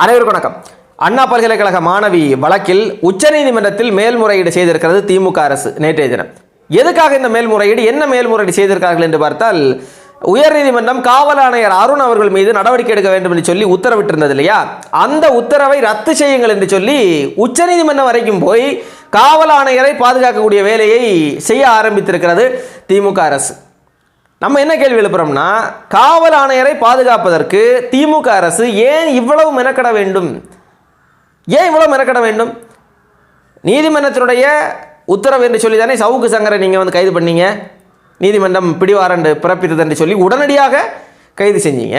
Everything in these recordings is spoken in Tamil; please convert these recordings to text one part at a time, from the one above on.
அனைவருக்கும் வணக்கம். அண்ணா பல்கலைக்கழக மாணவி வழக்கில் உச்சநீதிமன்றத்தில் மேல்முறையீடு செய்திருக்கிறது திமுக அரசு நேற்றைய தினம். எதுக்காக இந்த மேல்முறையீடு? என்ன மேல்முறையீடு செய்திருக்கார்கள் என்று பார்த்தால் உயர்நீதிமன்றம் காவல் ஆணையர் அருண் அவர்கள் மீது நடவடிக்கை எடுக்க வேண்டும் என்று சொல்லி உத்தரவிட்டிருந்தது இல்லையா? அந்த உத்தரவை ரத்து செய்யுங்கள் என்று சொல்லி உச்சநீதிமன்றம் வரைக்கும் போய் காவல் ஆணையரை பாதுகாக்கக்கூடிய வேலையை செய்ய ஆரம்பித்திருக்கிறது திமுக அரசு. நம்ம என்ன கேள்வி எழுப்புறோம்னா காவல் ஆணையரை பாதுகாப்பதற்கு திமுக அரசு ஏன் இவ்வளவு மெனக்கட வேண்டும்? ஏன் இவ்வளவு மெனக்கட வேண்டும்? நீதிமன்றத்தினுடைய உத்தரவு என்று சொல்லி தானே சவுக்கு சங்கரை நீங்கள் வந்து கைது பண்ணீங்க? நீதிமன்றம் பிடிவாரண்டு பிறப்பித்தது என்று சொல்லி உடனடியாக கைது செஞ்சீங்க.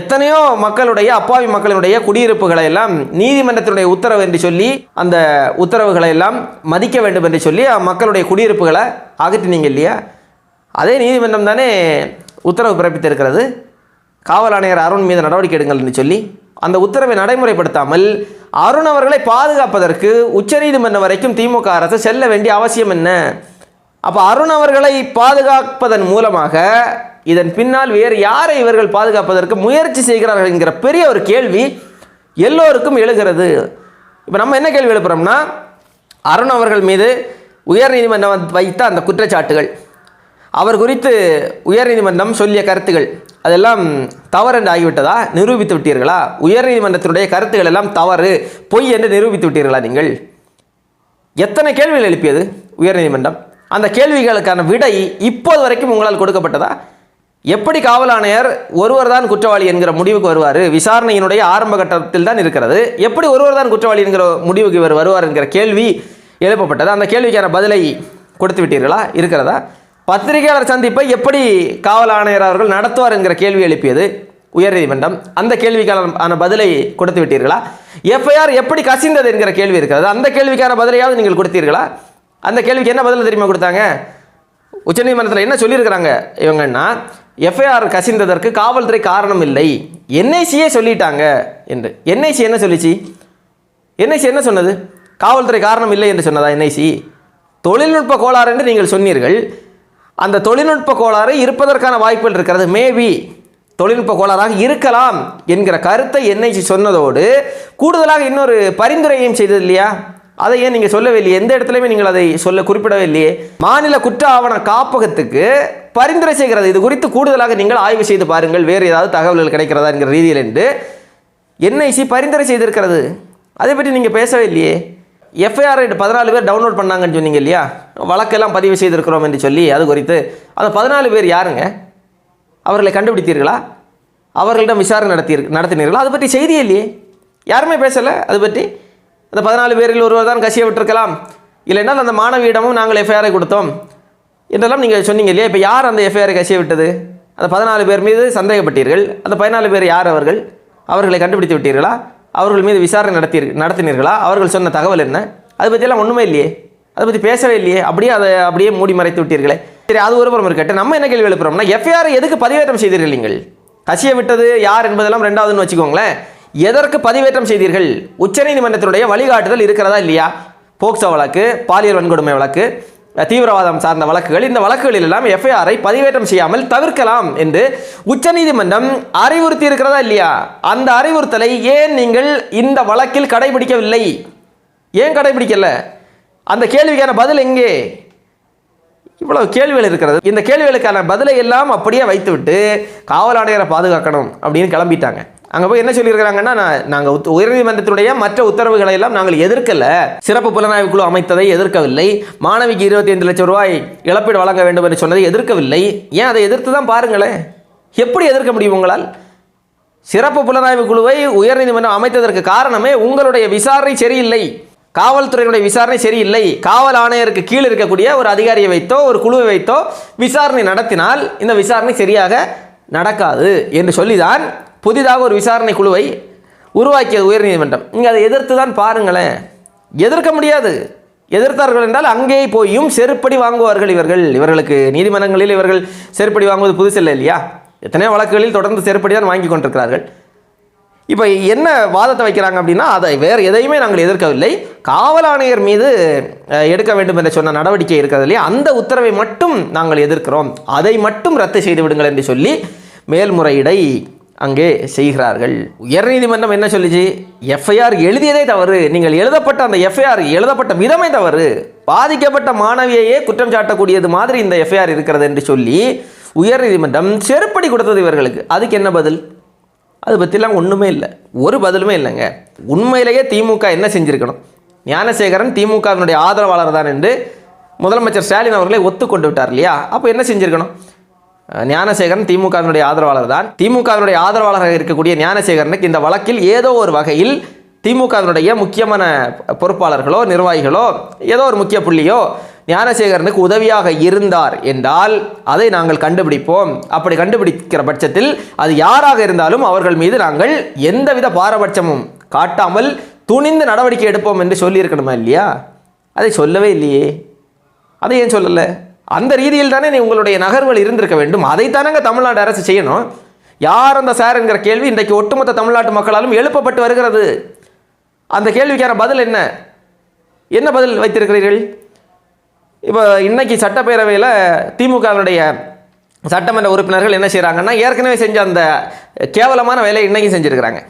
எத்தனையோ மக்களுடைய அப்பாவி மக்களுடைய குடியிருப்புகளை எல்லாம் நீதிமன்றத்தினுடைய உத்தரவு என்று சொல்லி அந்த உத்தரவுகளை எல்லாம் மதிக்க வேண்டும் என்று சொல்லி மக்களுடைய குடியிருப்புகளை அகற்றினீங்க இல்லையா? அதே நீதிமன்றம் தானே உத்தரவு பிறப்பித்திருக்கிறது. காவல் ஆணையர் அருண் மீது நடவடிக்கை எடுங்கள் என்று சொல்லி அந்த உத்தரவை நடைமுறைப்படுத்தாமல் அருண் அவர்களை பாதுகாப்பதற்கு உச்சநீதிமன்றம் வரைக்கும் திமுக அரசு செல்ல வேண்டிய அவசியம் என்ன? அப்போ அருண் அவர்களை பாதுகாப்பதன் மூலமாக இதன் பின்னால் வேறு யாரை இவர்கள் பாதுகாப்பதற்கு முயற்சி செய்கிறார்கள் என்கிற பெரிய ஒரு கேள்வி எல்லோருக்கும் எழுகிறது. இப்போ நம்ம என்ன கேள்வி எழுப்புறோம்னா அருண் அவர்கள் மீது உயர்நீதிமன்றம் வைத்த அந்த குற்றச்சாட்டுகள். அவர் குறித்து உயர்நீதிமன்றம் சொல்லிய கருத்துகள் அதெல்லாம் தவறு என்று ஆகிவிட்டதா? நிரூபித்து விட்டீர்களா? உயர்நீதிமன்றத்தினுடைய கருத்துக்கள் எல்லாம் தவறு பொய் என்று நிரூபித்து விட்டீர்களா நீங்கள்? எத்தனை கேள்விகள் எழுப்பியது உயர்நீதிமன்றம்? அந்த கேள்விகளுக்கான விடை இப்போது வரைக்கும் உங்களால் கொடுக்கப்பட்டதா? எப்படி காவல் ஆணையர் ஒருவர் தான் குற்றவாளி என்கிற முடிவுக்கு வருவார்? விசாரணையினுடைய ஆரம்ப கட்டத்தில் தான் இருக்கிறது. எப்படி ஒருவர் தான் குற்றவாளி என்கிற முடிவுக்கு இவர் வருவார் என்கிற கேள்வி எழுப்பப்பட்டது. அந்த கேள்விக்கான பதிலை கொடுத்து விட்டீர்களா? இருக்கிறதா? பத்திரிகையாளர் சந்திப்பை எப்படி காவல் ஆணையர் அவர்கள் நடத்துவார் என்கிற கேள்வி எழுப்பியது உயர்நீதிமன்றம். அந்த கேள்விக்கான பதிலை கொடுத்து விட்டீர்களா? எஃப்ஐஆர் எப்படி கசிந்தது என்கிற கேள்வி இருக்கிறது. அந்த கேள்விக்கான பதிலையாவது நீங்கள் கொடுத்தீர்களா? அந்த கேள்விக்கு என்ன பதில் தெரியுமா கொடுத்தாங்க? உச்சநீதிமன்றத்தில் என்ன சொல்லியிருக்கிறாங்க இவங்கன்னா எஃப்ஐஆர் கசிந்ததற்கு காவல்துறை காரணம் இல்லை. என்ஐசியே சொல்லிட்டாங்க. என்று. என்ஐசி என்ன சொல்லிச்சு? என்ஐசி என்ன சொன்னது? காவல்துறை காரணம் இல்லை என்று சொன்னதா என்ஐசி? தொழில்நுட்ப கோளாறு என்று நீங்கள் சொன்னீர்கள். அந்த தொழில்நுட்ப கோளாறு இருப்பதற்கான வாய்ப்புகள் இருக்கிறது. மேபி தொழில்நுட்ப கோளாறாக இருக்கலாம் என்கிற கருத்தை என்ஐசி சொன்னதோடு கூடுதலாக இன்னொரு பரிந்துரையும் செய்தது இல்லையா? அதை ஏன் நீங்கள் சொல்லவில்லையே எந்த இடத்துலையுமே நீங்கள் அதை சொல்ல குறிப்பிடவில்லையே மாநில குற்ற ஆவண காப்பகத்துக்கு பரிந்துரை செய்கிறது. இது குறித்து கூடுதலாக நீங்கள் ஆய்வு செய்து பாருங்கள். வேறு ஏதாவது தகவல்கள் கிடைக்கிறதா என்கிற ரீதியில் என்று என்ஐசி பரிந்துரை செய்திருக்கிறது. அதை பற்றி நீங்கள் பேசவே இல்லையே. எஃப்ஐஆர் பதினாலு பேர் டவுன்லோட் பண்ணாங்கன்னு சொன்னீங்க இல்லையா? வழக்கெல்லாம் பதிவு செய்திருக்கிறோம் என்று சொல்லி அது குறித்து. அந்த பதினாலு பேர் யாருங்க? அவர்களை கண்டுபிடித்தீர்களா? அவர்களிடம் விசாரணை நடத்தி நடத்தினீர்களா? அதை பற்றி செய்தியே இல்லையே. யாருமே பேசலை அது பற்றி. அந்த பதினாலு பேரில் ஒருவர் தான் கசிய விட்டுருக்கலாம் இல்லைன்னா அந்த மாணவியிடமும் நாங்கள் எஃப்ஐஆரை கொடுத்தோம். என்றெல்லாம் நீங்கள் சொன்னீங்க இல்லையா? இப்போ யார் அந்த எஃப்ஐஆரை கசிய விட்டது அந்த பதினாலு பேர் மீது சந்தேகப்பட்டீர்கள். அந்த பதினாலு பேர் யார் அவர்கள்? அவர்களை கண்டுபிடித்து விட்டீர்களா அவர்கள் மீது விசாரணை நடத்தி நடத்தினீர்களா? அவர்கள் சொன்ன தகவல் என்ன? அதை பற்றியெல்லாம் ஒன்றுமே இல்லையே. அதை பற்றி பேசவே இல்லையே. அப்படியே அதை அப்படியே மூடி மறைத்து விட்டீர்களே. சரி அது ஒரு புறம் இருக்கட்டும். நம்ம என்ன கேள்வி எழுப்புறோம்னா எஃப்ஐஆர் எதுக்கு பதிவேற்றம் செய்தீர்கள் நீங்கள்? கசிய விட்டது யார் என்பதெல்லாம் ரெண்டாவதுன்னு வச்சுக்கோங்களேன். எதற்கு பதிவேற்றம் செய்தீர்கள்? உச்சநீதிமன்றத்தினுடைய வழிகாட்டுதல் இருக்கிறதா இல்லையா? போக்சோ வழக்கு பாலியல் வன்கொடுமை வழக்கு தீவிரவாதம் சார்ந்த வழக்குகள். இந்த வழக்குகளில் எல்லாம் எஃப்ஐஆரை பதிவேற்றம் செய்யாமல் தவிர்க்கலாம் என்று உச்சநீதிமன்றம் அறிவுறுத்தி இருக்கிறதா இல்லையா? அந்த அறிவுறுத்தலை ஏன் நீங்கள் இந்த வழக்கில் கடைபிடிக்கவில்லை? ஏன் கடைபிடிக்கல? அந்த கேள்விக்கான பதில் எங்கே? இவ்வளவு கேள்விகள் இருக்கிறது. இந்த கேள்விகளுக்கான பதிலை எல்லாம் அப்படியே வைத்துவிட்டு காவல் ஆணையரை பாதுகாக்கணும் அப்படின்னு கிளம்பிட்டாங்க. அங்கே போய் என்ன சொல்லியிருக்கிறாங்கன்னா நாங்கள் உயர்நீதிமன்றத்தினுடைய மற்ற உத்தரவுகளை எல்லாம் நாங்கள் எதிர்க்கல. சிறப்பு புலனாய்வு குழு அமைத்ததை எதிர்க்கவில்லை. மாணவிக்கு இருபத்தி ஐந்து லட்சம் ரூபாய் இழப்பீடு வழங்க வேண்டும் என்று சொன்னதை எதிர்க்கவில்லை. ஏன் அதை எதிர்த்து தான் பாருங்களேன் எப்படி எதிர்க்க முடியும் உங்களால்? சிறப்பு புலனாய்வு குழுவை உயர்நீதிமன்றம் அமைத்ததற்கு காரணமே உங்களுடைய விசாரணை சரியில்லை. காவல்துறையினுடைய விசாரணை சரியில்லை. காவல் ஆணையருக்கு கீழே இருக்கக்கூடிய ஒரு அதிகாரியை வைத்தோ ஒரு குழுவை வைத்தோ விசாரணை நடத்தினால் இந்த விசாரணை சரியாக நடக்காது என்று சொல்லிதான் புதிதாக ஒரு விசாரணை குழுவை உருவாக்கியது உயர்நீதிமன்றம். நீங்கள் அதை எதிர்த்து தான் பாருங்களேன். எதிர்க்க முடியாது. எதிர்த்தார்கள் என்றால் அங்கே போயும் செருப்படி வாங்குவார்கள் இவர்கள். இவர்களுக்கு நீதிமன்றங்களில் இவர்கள் செருப்படி வாங்குவது புதுசில்லை இல்லையா? எத்தனையோ வழக்குகளில் தொடர்ந்து செருப்படி தான் வாங்கி கொண்டிருக்கிறார்கள். இப்போ என்ன வாதத்தை வைக்கிறாங்க அப்படின்னா அதை வேறு எதையுமே நாங்கள் எதிர்க்கவில்லை. காவல் ஆணையர் மீது எடுக்க வேண்டும் என்று சொன்ன நடவடிக்கை இருக்கிறது இல்லையா? அந்த உத்தரவை மட்டும் நாங்கள் எதிர்க்கிறோம். அதை மட்டும் ரத்து செய்து விடுங்கள் என்று சொல்லி மேல்முறையீடை அங்கே செய்கிறார்கள். உயர்நீதிமன்றம் என்ன சொல்லிச்சு? எஃப்ஐஆர் எழுதியதே தவறு. நீங்கள் எழுதப்பட்ட அந்த எஃப்ஐஆர் எழுதப்பட்ட விதமே தவறு. பாதிக்கப்பட்ட மாணவியையே குற்றம் சாட்டக்கூடியது மாதிரி இந்த எஃப்ஐஆர் இருக்கிறது என்று சொல்லி உயர்நீதிமன்றம் செருப்படி கொடுத்தது இவர்களுக்கு. அதுக்கு என்ன பதில்? அது பற்றிலாம் ஒன்றுமே இல்லை. ஒரு பதிலுமே இல்லைங்க. உண்மையிலேயே திமுக என்ன செஞ்சுருக்கணும்? ஞானசேகரன் திமுகவினுடைய ஆதரவாளர் தான் என்று முதலமைச்சர் ஸ்டாலின் அவர்களை ஒத்துக்கொண்டு விட்டார் இல்லையா? அப்போ என்ன செஞ்சுருக்கணும்? ஞானசேகரன் திமுகவினுடைய ஆதரவாளர் தான். திமுகவினுடைய ஆதரவாளராக இருக்கக்கூடிய ஞானசேகரனுக்கு இந்த வழக்கில் ஏதோ ஒரு வகையில் திமுகவினுடைய முக்கியமான பொறுப்பாளர்களோ நிர்வாகிகளோ ஏதோ ஒரு முக்கிய புள்ளியோ ஞானசேகரனுக்கு உதவியாக இருந்தார் என்றால் அதை நாங்கள் கண்டுபிடிப்போம். அப்படி கண்டுபிடிக்கிற பட்சத்தில் அது யாராக இருந்தாலும் அவர்கள் மீது நாங்கள் எந்தவித பாரபட்சமும் காட்டாமல் துணிந்து நடவடிக்கை எடுப்போம் என்று சொல்லியிருக்கணுமா இல்லையா? அதை சொல்லவே இல்லையே. அதை ஏன் சொல்லலை? அந்த ரீதியில் தானே நீ உங்களுடைய நகர்வுகள் இருந்திருக்க வேண்டும். அதைத்தானங்க தமிழ்நாடு அரசு செய்யணும். யார் அந்த சார் என்கிற கேள்வி இன்றைக்கு ஒட்டுமொத்த தமிழ்நாட்டு மக்களாலும் எழுப்பப்பட்டு வருகிறது. அந்த கேள்விக்கான பதில் என்ன? என்ன பதில் வைத்திருக்கிறீர்கள்? இப்போ இன்னைக்கு சட்டப்பேரவையில் திமுகவினுடைய சட்டமன்ற உறுப்பினர்கள் என்ன செய்கிறாங்கன்னா ஏற்கனவே செஞ்ச அந்த கேவலமான வேலையை இன்றைக்கும் செஞ்சுருக்கிறாங்க.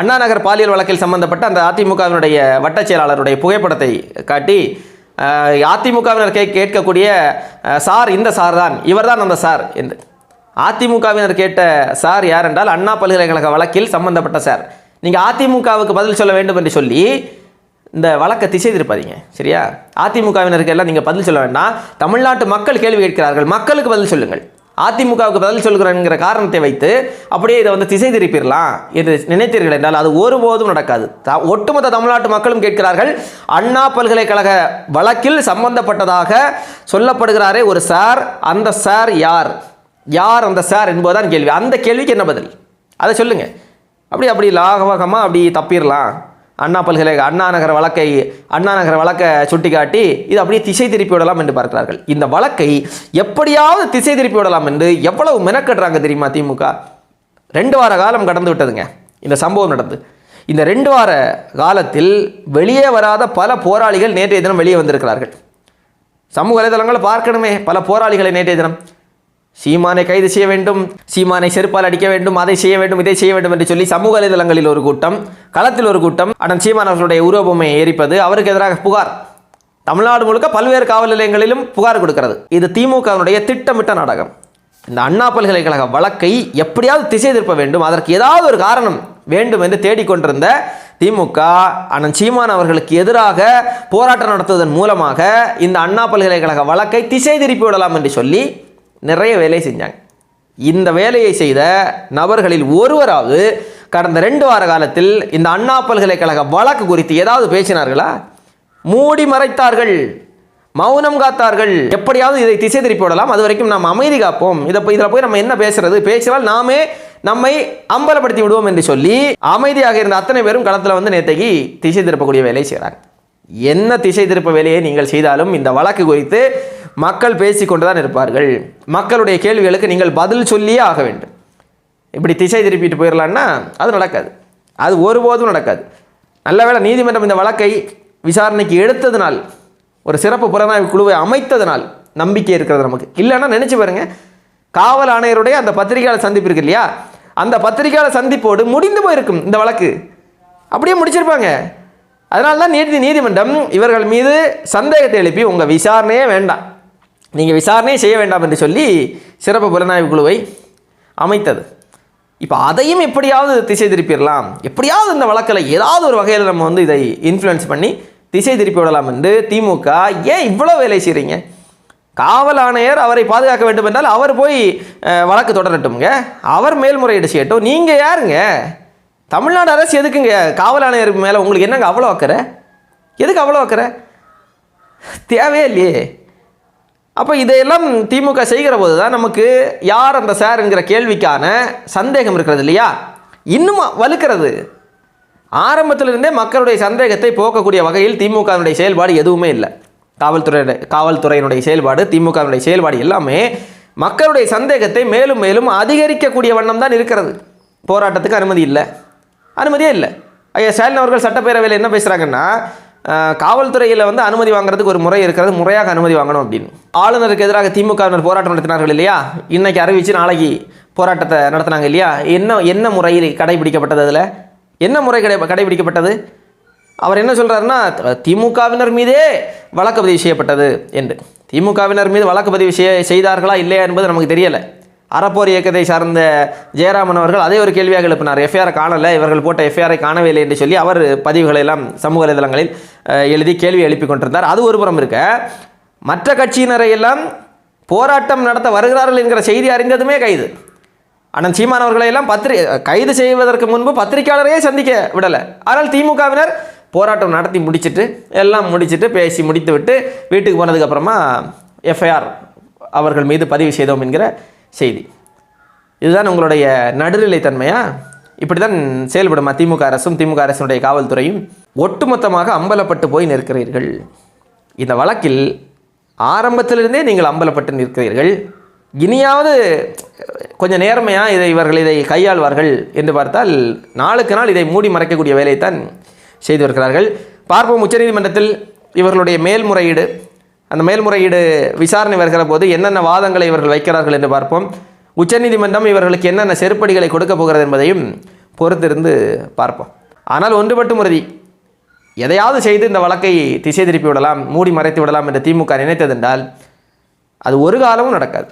அண்ணா நகர் பாலியல் வழக்கில் சம்பந்தப்பட்ட அந்த அதிமுகவினுடைய வட்டச் செயலாளருடைய புகைப்படத்தை காட்டி அதிமுகவினர் கே கேட்கக்கூடிய சார் இந்த சார் தான். இவர்தான் அந்த சார் என்று. அதிமுகவினர் கேட்ட சார் யார் என்றால் அண்ணா பல்கலைக்கழக வழக்கில் சம்பந்தப்பட்ட சார். நீங்கள் அதிமுகவுக்கு பதில் சொல்ல வேண்டும் என்று சொல்லி இந்த வழக்கை திசை திருப்பாதீங்க சரியா? அதிமுகவினருக்கு எல்லாம் நீங்கள் பதில் சொல்ல வேண்டாம். தமிழ்நாட்டு மக்கள் கேள்வி கேட்கிறார்கள். மக்களுக்கு பதில் சொல்லுங்கள். அதிமுகவுக்கு பதில் சொல்கிறேங்கிற காரணத்தை வைத்து அப்படியே இதை வந்து திசை திருப்பிடலாம். என்று நினைத்தீர்கள் என்றால் அது ஒருபோதும் நடக்காது. ஒட்டுமொத்த தமிழ்நாட்டு மக்களும் கேட்கிறார்கள் அண்ணா பல்கலைக்கழக வழக்கில் சம்பந்தப்பட்டதாக சொல்லப்படுகிறாரே ஒரு சார் அந்த சார் யார்? யார் அந்த சார் என்பதுதான் கேள்வி. அந்த கேள்விக்கு என்ன பதில்? அதை சொல்லுங்க. அப்படி அப்படி லாகவகமாக அப்படி தப்பிடலாம். அண்ணா பல்கலை அண்ணா நகர வழக்கை அண்ணா நகர வழக்கை சுட்டிக்காட்டி இது அப்படியே திசை திருப்பி விடலாம் என்று பார்க்கிறார்கள். இந்த வழக்கை எப்படியாவது திசை திருப்பி விடலாம் என்று எவ்வளவு மெனக்கட்டுறாங்க தெரியுமா திமுக? ரெண்டு வார காலம் கடந்து விட்டதுங்க. இந்த சம்பவம் நடந்து. இந்த ரெண்டு வார காலத்தில் வெளியே வராத பல போராளிகள் நேற்றைய தினம் வெளியே வந்திருக்கிறார்கள். சமூக வலைதளங்களை பார்க்கணுமே பல போராளிகளை நேற்றைய தினம். சீமானை கைது செய்ய வேண்டும் சீமானை செருப்பால் அடிக்க வேண்டும் அதை செய்ய வேண்டும் இதை செய்ய வேண்டும் என்று சொல்லி சமூக வலைதளங்களில் ஒரு கூட்டம் களத்தில் ஒரு கூட்டம் அண்ணன் சீமான் அவர்களுடைய உருவபொம்மையை எரிப்பது அவருக்கு எதிராக புகார். தமிழ்நாடு முழுக்க பல்வேறு காவல் நிலையங்களிலும் புகார் கொடுக்கிறது. இது திமுகவினுடைய திட்டமிட்ட நாடகம். இந்த அண்ணா பல்கலைக்கழக வழக்கை எப்படியாவது திசை திருப்ப வேண்டும் அதற்கு ஏதாவது ஒரு காரணம் வேண்டும் என்று தேடிக்கொண்டிருந்த திமுக அண்ணன் சீமான் அவர்களுக்கு எதிராக போராட்டம் நடத்துவதன் மூலமாக இந்த அண்ணா பல்கலைக்கழக வழக்கை திசை திருப்பி விடலாம் என்று சொல்லி நிறைய வேலை செஞ்சாங்க. இந்த வேலையை செய்த நபர்களில் ஒருவராவது கடந்த ரெண்டு வார காலத்தில் இந்த அண்ணா பல்கலைக்கழக வழக்கு குறித்து ஏதாவது பேசினார்களா? மூடி மறைத்தார்கள் மௌனம் காத்தார்கள். எப்படியாவது இதை திசை திருப்பி விடலாம். அது வரைக்கும் நாம் அமைதி காப்போம். இதை போய் இதில் போய் நம்ம என்ன பேசுறது? பேசினால் நாமே நம்மை அம்பலப்படுத்தி விடுவோம் என்று சொல்லி அமைதியாக இருந்த அத்தனை பேரும் களத்தில் வந்து நேற்றைக்கு திசை திருப்பக்கூடிய வேலையை செய்கிறாங்க என்ன திசை திருப்ப வேலையை நீங்கள் செய்தாலும் இந்த வழக்கு குறித்து மக்கள் பேசிக்கொண்டு தான் இருப்பார்கள். மக்களுடைய கேள்விகளுக்கு நீங்கள் பதில் சொல்லியே ஆக வேண்டும். இப்படி திசை திருப்பிட்டு போயிடலான்னா அது நடக்காது. அது ஒருபோதும் நடக்காது. நல்ல வேளை நீதிமன்றம் இந்த வழக்கை விசாரணைக்கு எடுத்ததினால் ஒரு சிறப்பு புலனாய்வு குழுவை அமைத்ததனால் நம்பிக்கை இருக்கிறது நமக்கு. இல்லைன்னா நினச்சி பாருங்க காவல் ஆணையருடைய அந்த பத்திரிகையாளர் சந்திப்பு இருக்கு இல்லையா? அந்த பத்திரிகையாளர் சந்திப்போடு முடிந்து போயிருக்கும் இந்த வழக்கு. அப்படியே முடிச்சிருப்பாங்க. அதனால தான் நீதி நீதிமன்றம் இவர்கள் மீது சந்தேகத்தை எழுப்பி உங்கள் விசாரணையே வேண்டாம். நீங்கள் விசாரணையே செய்ய வேண்டாம் என்று சொல்லி சிறப்பு புலனாய்வு குழுவை அமைத்தது. இப்போ அதையும் எப்படியாவது திசை திருப்பிடலாம். எப்படியாவது இந்த வழக்கில் ஏதாவது ஒரு வகையில் நம்ம வந்து இதை இன்ஃப்ளூயன்ஸ் பண்ணி திசை திருப்பி விடலாம் என்று திமுக ஏன் இவ்வளோ வேலை செய்கிறீங்க காவல் ஆணையர் அவரை பாதுகாக்க வேண்டும் என்றால் அவர் போய் வழக்கு தொடரட்டும்ங்க. அவர் மேல்முறையீடு செய்யட்டும். நீங்கள் யாருங்க? தமிழ்நாடு அரசு எதுக்குங்க? காவல் ஆணையருக்கு மேலே உங்களுக்கு என்னங்க அவ்வளோ அக்கறை? எதுக்கு அவ்வளோ அக்கறை? தேவையே இல்லையே. அப்போ இதையெல்லாம் திமுக செய்கிற போது தான் நமக்கு யார் அந்த சார் என்கிற கேள்விக்கான சந்தேகம் இருக்கிறது இல்லையா? இன்னும் வலுக்கிறது. ஆரம்பத்தில் இருந்தே மக்களுடைய சந்தேகத்தை போக்கக்கூடிய வகையில் திமுகவினுடைய செயல்பாடு எதுவுமே இல்லை. காவல்துறை காவல்துறையினுடைய செயல்பாடு திமுகவினுடைய செயல்பாடு எல்லாமே மக்களுடைய சந்தேகத்தை மேலும் மேலும் அதிகரிக்கக்கூடிய வண்ணம் தான் இருக்கிறது. போராட்டத்துக்கு அனுமதி இல்லை. அனுமதியே இல்லை. ஐயா ஸ்டாலின் அவர்கள் சட்டப்பேரவையில் என்ன பேசுகிறாங்கன்னா காவல்துறையில் வந்து அனுமதி வாங்குறதுக்கு ஒரு முறை இருக்கிறது முறையாக அனுமதி வாங்கணும் அப்படின்னு. ஆளுநருக்கு எதிராக திமுகவினர் போராட்டம் நடத்தினார்கள் இல்லையா? இன்னைக்கு அறிவிச்சு நாளைக்கு போராட்டத்தை நடத்தினாங்க இல்லையா? என்ன என்ன முறையில் கடைபிடிக்கப்பட்டது அதில்? என்ன முறை கடை கடைபிடிக்கப்பட்டது? அவர் என்ன சொல்கிறாருன்னா திமுகவினர் மீதே வழக்கு பதிவு செய்யப்பட்டது என்று. திமுகவினர் மீது வழக்கு பதிவு செய்ய செய்தார்களா இல்லையா என்பது நமக்கு தெரியலை. அறப்போர் இயக்கத்தை சார்ந்த ஜெயராமன் அவர்கள் அதே ஒரு கேள்வியாக எழுப்பினார். எஃப்ஐஆர் காணலை இவர்கள் போட்ட எஃப்ஐஆரை காணவே இல்லை என்று சொல்லி அவர் பதிவுகளை எல்லாம் சமூக வலைதளங்களில் எழுதி கேள்வி எழுப்பி கொண்டிருந்தார். அது ஒரு புறம் இருக்க மற்ற கட்சியினரையெல்லாம் போராட்டம் நடத்த வருகிறார்கள் என்கிற செய்தி அறிந்ததுமே கைது. ஆனால் சீமான் அவர்களையெல்லாம் பத்திரி கைது செய்வதற்கு முன்பு பத்திரிகையாளரையே சந்திக்க விடலை. ஆனால் திமுகவினர் போராட்டம் நடத்தி முடிச்சிட்டு எல்லாம் முடிச்சுட்டு பேசி முடித்து விட்டு வீட்டுக்கு போனதுக்கப்புறமா எஃப்ஐஆர் அவர்கள் மீது பதிவு செய்தோம் என்கிற செய்தி. இதுதான் உங்களுடைய நடுநிலைத்தன்மையா இப்படி தான் செயல்படுமா திமுக அரசும் திமுக அரசினுடைய காவல்துறையும்? ஒட்டுமொத்தமாக அம்பலப்பட்டு போய் நிற்கிறீர்கள். இந்த வழக்கில் ஆரம்பத்திலிருந்தே நீங்கள் அம்பலப்பட்டு நிற்கிறீர்கள். இனியாவது கொஞ்சம் நேர்மையாக இதை இவர்கள் இதை கையாள்வார்கள் என்று பார்த்தால் நாளுக்கு நாள் இதை மூடி மறைக்கக்கூடிய வேலையைத்தான் செய்து வருகிறார்கள். பார்ப்போம் உச்சநீதிமன்றத்தில் இவர்களுடைய மேல்முறையீடு அந்த மேல்முறையீடு விசாரணை வருகிற போது என்னென்ன வாதங்களை இவர்கள் வைக்கிறார்கள் என்று பார்ப்போம். உச்சநீதிமன்றம் இவர்களுக்கு என்னென்ன செருப்படிகளை கொடுக்க போகிறது என்பதையும் பொறுத்திருந்து பார்ப்போம். ஆனால் ஒன்று மட்டும் உறுதி எதையாவது செய்து இந்த வழக்கை திசை திருப்பி விடலாம் மூடி மறைத்து விடலாம் என்று திமுக நினைத்ததென்றால் அது ஒரு காலமும் நடக்காது.